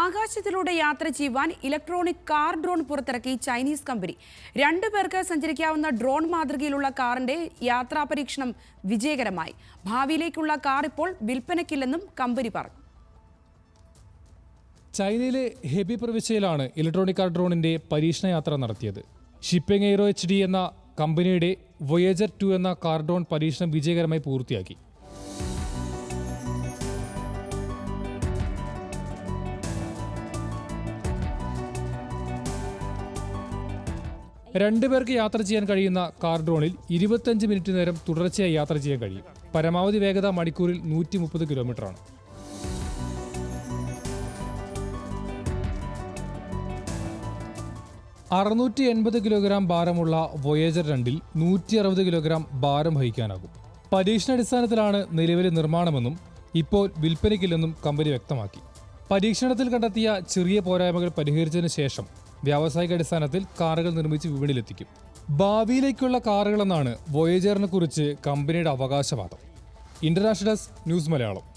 ആകാശത്തിലൂടെ യാത്ര ചെയ്യുവാൻ electronic car drone പുറത്തിറക്കി ചൈനീസ് കമ്പനി രണ്ടു പേർക്ക് സഞ്ചരിക്കാവുന്ന ഡ്രോൺ മാതൃകയിലുള്ള കാറിന്റെ യാത്രാ പരീക്ഷണം വിജയകരമായി. ഭാവിയിലേക്കുള്ള കാർ ഇപ്പോൾ വിൽപ്പനയ്ക്കില്ലെന്നും കമ്പനി പറഞ്ഞു. ചൈനയിലെ ഹെബി പ്രവിശ്യയിലാണ് ഇലക്ട്രോണിക് കാർ ഡ്രോണിന്റെ പരീക്ഷണ യാത്ര നടത്തിയത്. ഷിപ്പിംഗ് എയ്റോ എച്ച് ഡി എന്ന കമ്പനിയുടെ വൊയേജർ ടു എന്ന കാർ ഡ്രോൺ പരീക്ഷണം വിജയകരമായി പൂർത്തിയാക്കി. രണ്ടുപേർക്ക് യാത്ര ചെയ്യാൻ കഴിയുന്ന കാർ ഡ്രോണിൽ ഇരുപത്തഞ്ച് മിനിറ്റ് നേരം തുടർച്ചയായി യാത്ര ചെയ്യാൻ കഴിയും. പരമാവധി വേഗത മണിക്കൂറിൽ നൂറ്റി മുപ്പത് കിലോമീറ്ററാണ്. അറുന്നൂറ്റി എൺപത് കിലോഗ്രാം ഭാരമുള്ള വൊയേജർ രണ്ടിൽ നൂറ്റി അറുപത് കിലോഗ്രാം ഭാരം വഹിക്കാനാകും. പരീക്ഷണാടിസ്ഥാനത്തിലാണ് നിലവിലെ നിർമ്മാണമെന്നും ഇപ്പോൾ വിൽപ്പനയ്ക്കില്ലെന്നും കമ്പനി വ്യക്തമാക്കി. പരീക്ഷണത്തിൽ കണ്ടെത്തിയ ചെറിയ പോരായ്മകൾ പരിഹരിച്ചതിന് ശേഷം വ്യാവസായിക അടിസ്ഥാനത്തിൽ കാറുകൾ നിർമ്മിച്ച് വിപണിയിലെത്തിക്കും. ഭാവിയിലേക്കുള്ള കാറുകളെന്നാണ് വോയേജറിനെ കുറിച്ച് കമ്പനിയുടെ അവകാശവാദം. International news Malayalam.